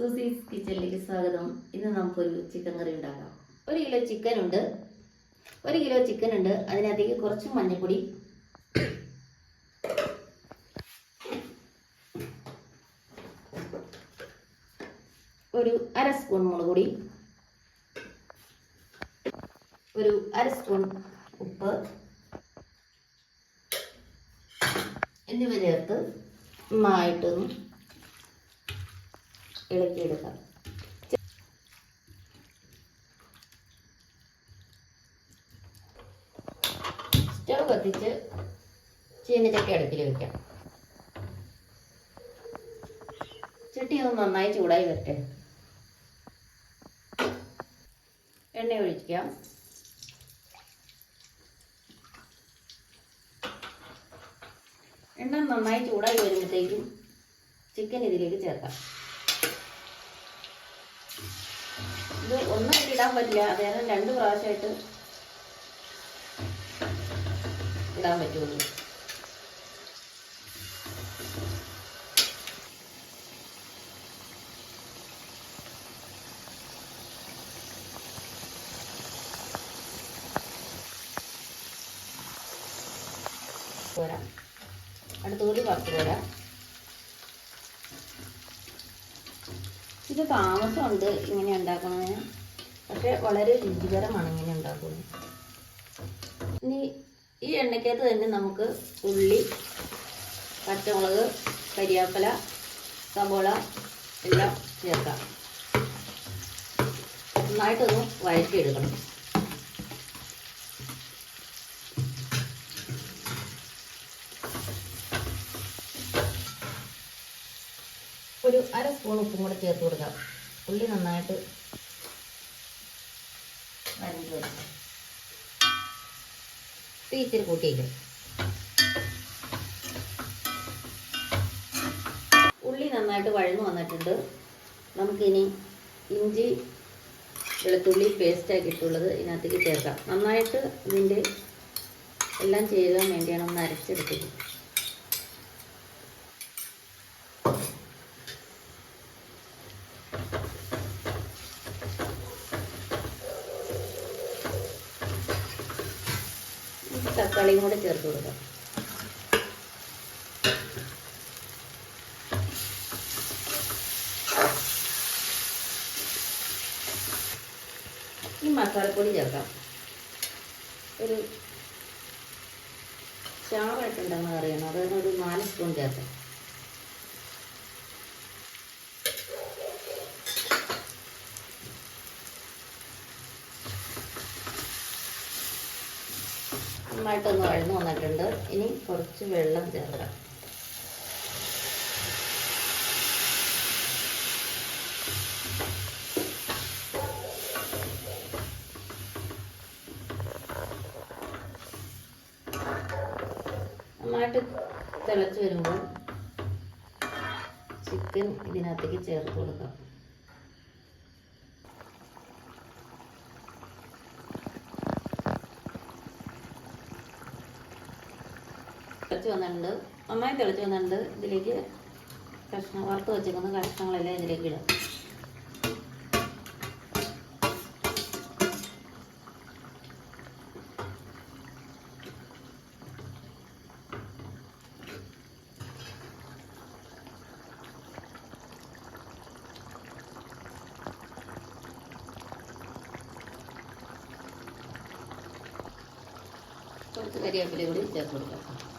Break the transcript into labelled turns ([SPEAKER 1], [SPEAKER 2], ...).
[SPEAKER 1] സൂസീസ് കിച്ചണിലേക്ക് സ്വാഗതം. ഇന്ന് നമുക്കൊരു ചിക്കൻ കറി ഉണ്ടാക്കാം. ഒരു കിലോ ചിക്കൻ ഉണ്ട്. ഒരു കിലോ ചിക്കൻ ഉണ്ട്. അതിനകത്തേക്ക് കുറച്ച് മഞ്ഞൾപ്പൊടി. ഒരു അര സ്പൂൺ മുളക് പൊടി. ഒരു അര സ്പൂൺ ഉപ്പ്. എന്നിവ ചേർത്ത് നന്നായിട്ടൊന്ന് ഇളക്കിയെടുക്കാം. സ്റ്റവ് കത്തിച്ച് ചീനച്ചക്ക അടുപ്പിൽ വെക്കാം. ചട്ടി ഒന്ന് നന്നായി ചൂടായി വരട്ടെ. എണ്ണ ഒഴിക്കാം. എണ്ണ നന്നായി ചൂടായി വരുമ്പോഴത്തേക്കും ചിക്കൻ ഇതിലേക്ക് ചേർക്കാം. ഇത് ഒന്നായിട്ട് ഇടാൻ പറ്റില്ല. അതായത് രണ്ട് പ്രാവശ്യമായിട്ട് ഇടാൻ പറ്റുള്ളൂ. പോരാ. പത്ത് പോരാ. ഇത് താമസമുണ്ട് ഇങ്ങനെ ഉണ്ടാക്കുന്നതിന്. പക്ഷെ വളരെ രുചികരമാണ് ഇങ്ങനെ ഉണ്ടാക്കുന്നത്. ഇനി ഈ എണ്ണയ്ക്കകത്ത് തന്നെ നമുക്ക് ഉള്ളി പച്ചമുളക് കരിയാപ്പല സബോള എല്ലാം ചേർക്കാം. നന്നായിട്ടൊന്ന് വഴറ്റിയെടുക്കണം. ഒരു അര സ്പൂൺ ഉപ്പും കൂടെ ചേർത്ത് കൊടുക്കാം. ഉള്ളി നന്നായിട്ട് തീ ഇച്ചിരി കൂട്ടിയില്ലേ ഉള്ളി നന്നായിട്ട് വഴന്നു വന്നിട്ടുണ്ട്. നമുക്കിനി ഇഞ്ചി വെളുത്തുള്ളി പേസ്റ്റ് ആക്കിയിട്ടുള്ളത് ഇതിനകത്തേക്ക് ചേർക്കാം. നന്നായിട്ട് ഇതിന്റെ എല്ലാം ചെയ്യാൻ വേണ്ടിയാണ് ഒന്ന് അരച്ചെടുത്തത്. തക്കാളിയും കൂടെ ചേർത്ത് കൊടുക്കാം. ഈ മസാലപ്പൊടി ചേർക്കാം. ഒരു ചാറായിട്ടുണ്ടെന്ന് അറിയണം അതായത് ഒരു നാല് സ്പൂൺ ചേർക്കാം. നന്നായിട്ടൊന്ന് വഴന്നു വന്നിട്ടുണ്ട്. ഇനി കുറച്ച് വെള്ളം ചേർക്കാം നന്നായിട്ട് തിളച്ച് വരുമ്പോൾ ചിക്കൻ ഇതിനകത്തേക്ക് ചേർത്ത് കൊടുക്കാം. തിളച്ച് വന്നിട്ടുണ്ട് നന്നായി തിളച്ച് വന്നിട്ടുണ്ട് ഇതിലേക്ക് കഷ്ണം വറുത്ത് വെച്ചേക്കുന്ന കഷ്ണങ്ങളെല്ലാം ഇതിലേക്ക് ഇടാം. കുറച്ച് കരിവേപ്പില കൂടി ചേർത്ത് കൊടുക്കാം.